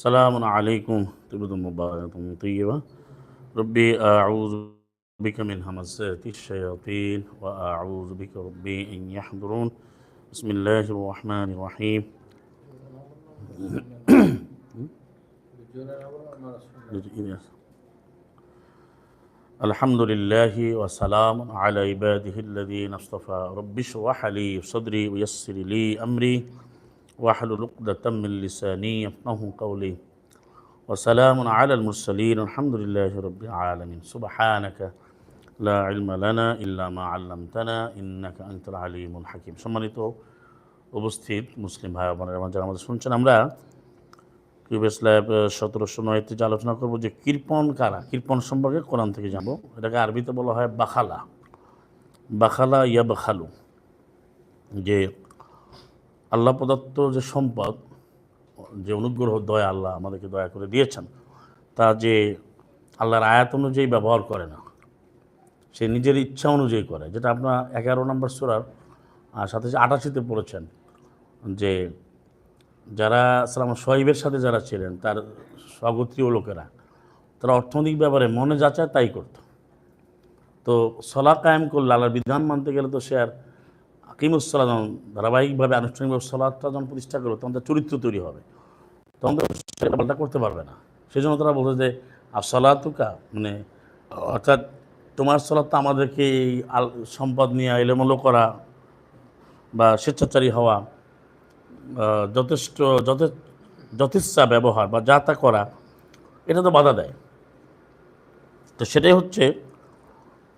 سلام عليكم. طيبة مباركة طيبة. ربي أعوذ بك من همزات الشياطين وأعوذ بك ربي أن يحضرون. بسم الله الرحمن الرحيم. الحمد لله وسلام على عباده الذين اصطفى. رب اشرح لي صدري ويسر لي أمري. واحلل عقدة من لساني يفقه قولي وسلام على المرسلين الحمد لله رب العالمين سبحانك لا علم لنا إلا ما علمتنا إنك أنت العليم الحكيم সম্মানিত উপস্থিত মুসলিম ভাই বোনেরা আমার যারা আমাদের শুনছেন আমরা কিউবেস ল্যাব সতেরোশো নয়তে যে আলোচনা করবো যে কৃপণ কারা কৃপণ সম্পর্কে কোরআন থেকে যাবো এটাকে আরবিতে বলা হয় বাখালা বাখালা ইয়া বাখালু যে আল্লাহ প্রদত্ত যে সম্পদ, যে অনুগ্রহ, দয়া আল্লাহ আমাদেরকে দয়া করে দিয়েছেন, তা যে আল্লাহর আয়াত অনুযায়ী ব্যবহার করে না, সে নিজের ইচ্ছা অনুযায়ী করে, যেটা আপনার এগারো নম্বর সুরার সাথে যে আটাশিতে পড়েছেন, যে যারা, সালাম, সোহাইবের সাথে যারা ছিলেন, তার স্বগোত্রীয় লোকেরা, তারা অর্থনৈতিক ব্যাপারে মনে যাচায় তাই করত। তো সলা কায়েম করলে, আল্লাহর বিধান মানতে গেলে তো সে আর আকিমুসলা যখন ধারাবাহিকভাবে আনুষ্ঠানিকভাবে সলাদটা যখন প্রতিষ্ঠা করবে তখন তার চরিত্র তৈরি হবে। তখন তো সেটা পাল্টা করতে পারবে না। সেই জন্য তারা বলছে যে আর সলাতুকা? মানে অর্থাৎ তোমার সলাদ তো আমাদেরকে এই আল, সম্পদ নিয়ে এলোমেলো করা বা স্বেচ্ছাচারী হওয়া যথেষ্ট, যথে, যথেচ্ছা ব্যবহার বা যা তা করা, এটা তো বাধা দেয়। তো সেটাই হচ্ছে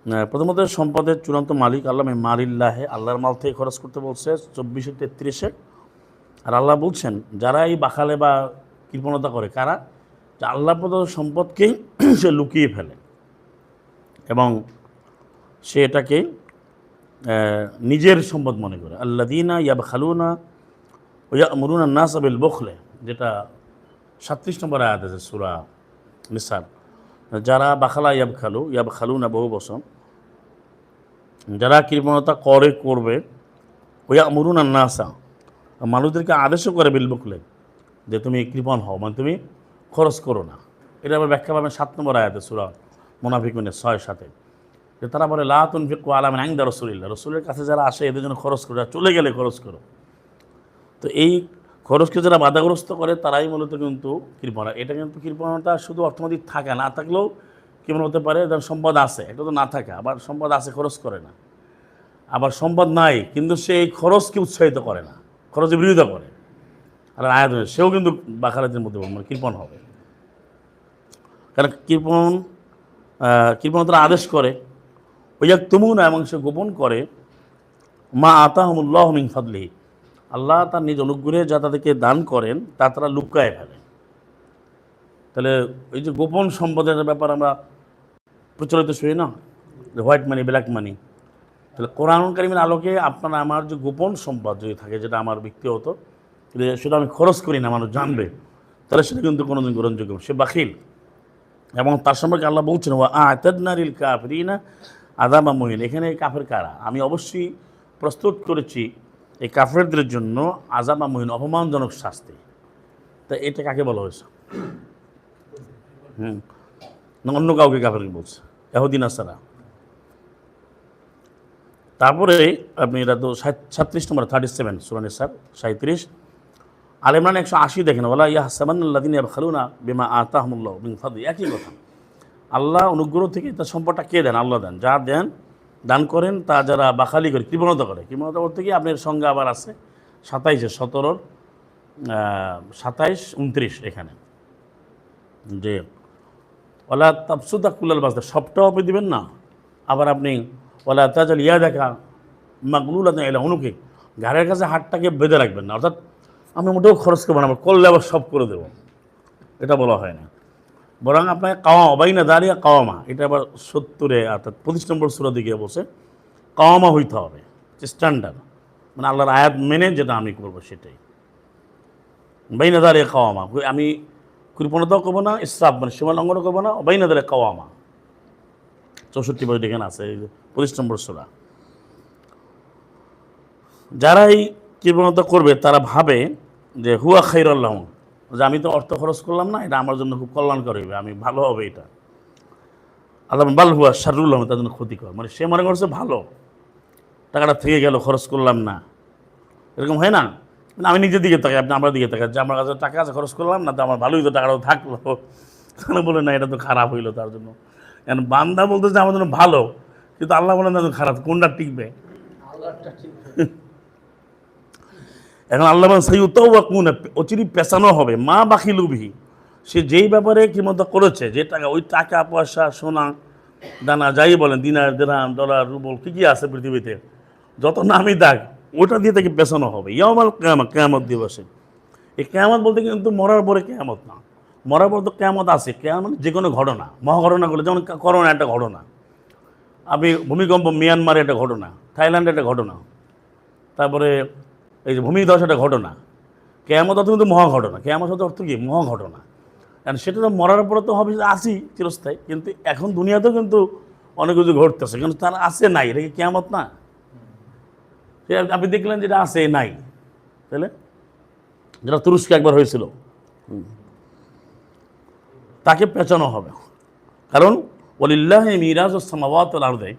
প্রথমত সম্পদের চূড়ান্ত মালিক আল্লাহ মালিল্লাহে আল্লাহর মাল থেকে খরচ করতে বলছে চব্বিশে, তেত্রিশে। আর আল্লাহ বলছেন, যারা এই বাখালে বা কৃপণতা করে, কারা? যে আল্লাহ প্রদত্ত সম্পদকেই সে লুকিয়ে ফেলে। এবং সে এটাকে নিজের সম্পদ মনে করে। আল্লা দিনা ইয়াব খালুনা ওয়া মরুনা নাসাবিল বখলে, যেটা সাতত্রিশ নম্বর আয়াত আছে, সুরা নিসার। যারা বাখালা ইয়াব খালু ইয়াব খালু না বহু বসন যারা কৃপণতা করে, করবে ওয়া মরুন আর নাসা। মানুষদেরকে আদেশও করে বিল বকলে যে তুমি কৃপণ হও মানে তুমি খরচ করো না। এটা আবার ব্যাখ্যা পাবেন সাত নম্বর আয়াতে, সুরা মোনাফিক মিনে ছয় সাথে যে তারা বলে লাতুন ফিকু আলামিন আইন্দা রসুলিল্লা রসুলের কাছে যারা আসে, এদের জন্য খরচ করো চলে গেলে খরচ করো। তো এই খরচকে যারা বাধাগ্রস্ত করে তারাই মূলত কিন্তু কৃপণা। এটা কিন্তু কৃপণতা শুধু অর্থনৈতিক থাকে না থাকলেও কেমন হতে পারে যার সম্পদ আছে এটা তো না থাকে আবার সম্পদ আছে খরচ করে না। আবার সম্পদ নাই কিন্তু সে এই খরচকে উৎসাহিত করে না খরচের বিরোধিতা করে। আর আয়াত সেও কিন্তু বাখারাতের মধ্যে মানে কৃপণ হবে। কারণ কৃপণ আহ, কৃপণতার আদেশ করে ওই এক তুমুন এবং সে গোপন করে মা আতাহমুল্লাহ ফাদলিহি। আল্লাহ তার নিজ অনুগ্রহে যা তাদেরকে দান করেন, তা তারা লুকায় ফেলে। তাহলে এই যে গোপন সম্পদের ব্যাপার আমরা প্রচলিত শুনি না? White money, black money. তাহলে কোরআন কারিমের আলোকে আপনার, আমার যে গোপন সম্পদ যদি থাকে, যেটা আমার ব্যক্তিগত সেটা আমি খরচ করি না, মানুষ জানবে, তাহলে সেটা কিন্তু কোনোদিন গ্রহণযোগ্য সে বাখিল। এবং তার সম্পর্কে আল্লাহ বলছেন ও কাফরিনা আদামা মহিন। এখানে কাফের কারা? আমি অবশ্যই প্রস্তুত করেছি এই কাফেরদের জন্য আজামা মহিন অপমানজনক শাস্তি। তা এটা কাকে বলা হয়েছে? হুম। অন্য কাউকে কাফেরকে বলছে। এহদিন আসারা তারপরে আপনি এটা তো সাতত্রিশ নম্বর থার্টি সেভেন সুরানি স্যার সাঁত্রিশ আল ইমরান একশো আশি দেখেন ওলা ইয়া সাবান্লাদিন খালুনা বিমা আতাহমুল্লাহ বিন ফাদি একই কথা। আল্লাহ অনুগ্রহ থেকে তার সম্পদটা কে দেন? আল্লাহ দেন। যা দেন দান করেন, তা যারা বাখালি করে, কৃপণতা করে। কৃপণতা করতে গিয়ে আপনার সঙ্গে আবার আছে সাতাইশে, সতেরোর সাতাইশ, উনত্রিশ এখানে। যে ওলা তাপসুদা কুলাল বাসদা সবটাও আপনি দেবেন না। আবার আপনি ওলা তাজাল ইয়া দেখা মাগলুল এলা অনুকে ঘাড়ের কাছে হাতটাকে বেঁধে রাখবেন না। অর্থাৎ আমি মোটেও খরচ করব না, আমার করলে আবার সব করে দেবো। এটা বলা হয় না। বরং আপনাকে কাওয়া অবাই না দাঁড়িয়ে কাওয়ামা, এটা আবার সত্তরে, অর্থাৎ পঁচিশ নম্বর সুরা দিকে বসে কাওয়ামা হইতে হবে স্ট্যান্ডার্ড মানে আল্লাহর আয়াত মেনে যেটা আমি করব সেটাই। বাইনা দাঁড়িয়ে কাওয়ামা, আমি কৃপণতাও করব না, ইসরাফ মানে সীমা লঙ্ঘনও করব না, বাইনা দাঁড়িয়ে কাওয়ামা। চৌষট্টি বই এখানে আছে পঁচিশ নম্বর সুরা। যারা এই কৃপণতা করবে, তারা ভাবে যে হুয়া খাইর আল্লাহ যে আমি তো অর্থ খরচ করলাম না এটা আমার জন্য খুব কল্যাণকর হইবে আমি ভালো হবে এটা। আল্লাহ বাল হুয়া শারুল আহমেদ তার জন্য ক্ষতিকর। মানে সে মনে করছে ভালো টাকাটা থেকে গেল খরচ করলাম না। এরকম হয় না? আমি নিজের দিকে তাকাই আপনি আমার দিকে তাকাই যে আমার কাছে টাকা আছে খরচ করলাম না তো আমার ভালোই তো টাকাটা থাকল। তাহলে বলে না এটা তো খারাপ হইল তার জন্য। এখন বান্দা বলতে যে আমার জন্য ভালো কিন্তু আল্লাহ বলেন না খারাপ কোনটা টিকবে? আল্লাহটা ঠিক এখন আল্লাহ সেই উত্তাও বা কোন অচিরি পেঁচানো হবে, মা বাকি লুভি সে যেই ব্যাপারে কিমতো করেছে, যে টাকা, ওই টাকা, পয়সা, সোনা, দানা, যাই বলেন, দিনার দেরাম ডলার, রুবল, কী কী আছে পৃথিবীতে, যত নামি দাগ ওটা দিয়ে তাকে পেছানো হবে। ইয়ামাল কেয়ামত কেয়ামত দিবসে। এই কেয়ামত বলতে কিন্তু মরার পরে কেয়ামত না। মরার পর তো কেয়ামত আছে। কেয়ামত যে কোনো ঘটনা মহাঘটনাগুলো যেমন করোনা একটা ঘটনা আপনি ভূমিকম্প মিয়ানমারে একটা ঘটনা, থাইল্যান্ডে একটা ঘটনা, তারপরে এই যে ভূমিধস একটা ঘটনা। কেয়ামত অর্থ কিন্তু মহা ঘটনা কেয়ামত অর্থ কি? মহা ঘটনা কারণ সেটা তো মরার পরে তো হবে যে আসি চিরস্থায়ী। কিন্তু এখন দুনিয়াতেও কিন্তু অনেক কিছু ঘটতেছে। কিন্তু তার আছে নাই। এটা কি কেয়ামত না? সে আপনি দেখলেন যেটা আছে নাই। তাহলে? যেটা তুরস্কে একবার হয়েছিল। তাকে পেঁচানো হবে। কারণ ওলিল্লাহ মিরাজ ও আর্দে,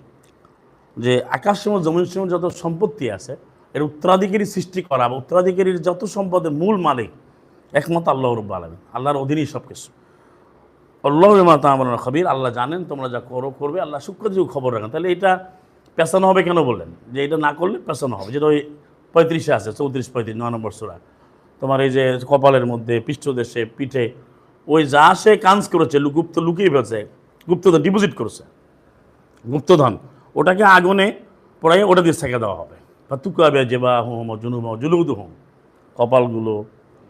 যে আকাশ সময় জমিন সময় যত সম্পত্তি আছে এর উত্তরাধিকারী সৃষ্টি করা বা উত্তরাধিকারীর যত সম্পদের মূল মালিক একমাত্র আল্লাহ রব্বা আলমিন। আল্লাহর অধীনেই সব কিছু আল্লাহ মাতা আমার খবির, আল্লাহ জানেন তোমরা যা করো, করবে, আল্লাহ সূক্ষ্ম কিছু খবর রাখেন। তাহলে এটা পেছানো হবে কেন বললেন? যে এটা না করলে পেছানো হবে। যেটা ওই পঁয়ত্রিশে আছে, চৌত্রিশ পঁয়ত্রিশ, নয় নম্বর সুরা। তোমার এই যে কপালের মধ্যে, পৃষ্ঠদেশে, পিঠে, ওই যা সে কাজ করেছে গুপ্ত লুকিয়ে ফেলছে, গুপ্তধন, ডিপোজিট করেছে, গুপ্তধন, ওটাকে আগুনে পড়াই ওটা দিয়ে সেঁকে দেওয়া হবে। বা তুকাবে জেবা হোম জুনুম জুলুদু হোম কপালগুলো,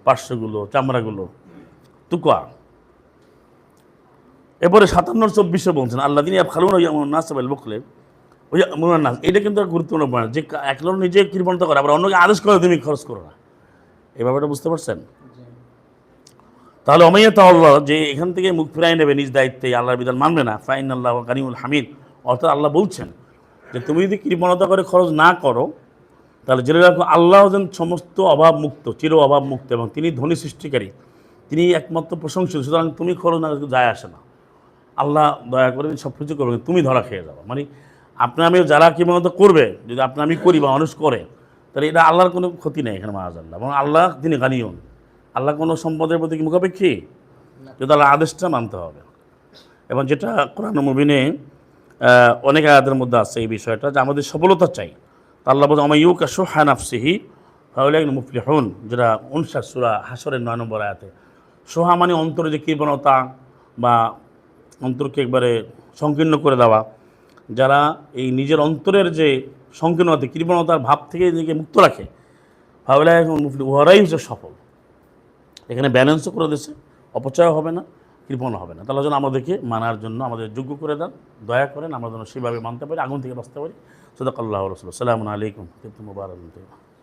পার্শ্বগুলো, চামড়াগুলো তুকা এরপরে সাতান্ন, চব্বিশে বলছেন আল্লাহ দিন খালুন নাস বকলে ওই মনে নাস, এটা কিন্তু গুরুত্বপূর্ণ পয়েন্ট যে একলো নিজে কৃপণত করে, আবার অন্যকে আদেশ করে তুমি খরচ করো না। এই ব্যাপারটা বুঝতে পারছেন? তাহলে অমাইয়া তাল্লাহ যে এখান থেকে মুখ ফিরাই নেবে নিজ দায়িত্বে আল্লাহর বিধান মানবে না। ফাইন আল্লাহ কানিমুল হামিদ। অর্থাৎ আল্লাহ বলছেন যে, তুমি যদি কৃপণতা করে খরচ না করো তাহলে জেনে রাখো আল্লাহ যেন সমস্ত অভাব মুক্ত চির অভাব মুক্ত এবং তিনি ধনী সৃষ্টিকারী। তিনি একমাত্র প্রশংসিত সুতরাং তুমি খরচ না যায় আসে না। আল্লাহ দয়া করে সব কিছু করবে তুমি ধরা খেয়ে যাব। মানে আপনি আমি যারা কৃপণতা করবে যদি আপনি আমি করি বা মানুষ করে তাহলে এটা আল্লাহর কোনো ক্ষতি নেই এখানে মাহাজ আল্লাহ এবং আল্লাহ তিনি গানিয়ন। আল্লাহ কোনো সম্পদের প্রতি কি মুখাপেক্ষী? যদি আল্লাহ আদেশটা মানতে হবে। এবং যেটা কোরআন মুবিনে অনেক আয়াতের মধ্যে আছে এই বিষয়টা যে আমাদের সফলতা চাই। আল্লাহ বলছে আমার ইউকা সোহান আফসিহি তাহলে মুফলি হন যেটা উনষাট সুরা হাসরের নয় নম্বর আয়াতে। সোহা মানে অন্তরে যে কৃপণতা বা অন্তরকে একবারে সংকীর্ণ করে দেওয়া। যারা এই নিজের অন্তরের যে সংকীর্ণতা, কৃপণতার ভাব থেকে নিজেকে মুক্ত রাখে তাহলে মুফলি উহারাই হচ্ছে সফল। এখানে ব্যালেন্সও করে দিয়েছে অপচয় হবে না। কৃপণ হবে না। তাহলে যেন আমাদেরকে মানার জন্য আমাদের যোগ্য করে দেন, দয়া করেন, আমরা যেন সেভাবে মানতে পারি, আগুন থেকে বাঁচতে পারি। সদাকাল্লাহ রসুল সালামু। আলাইকুম। মুবারক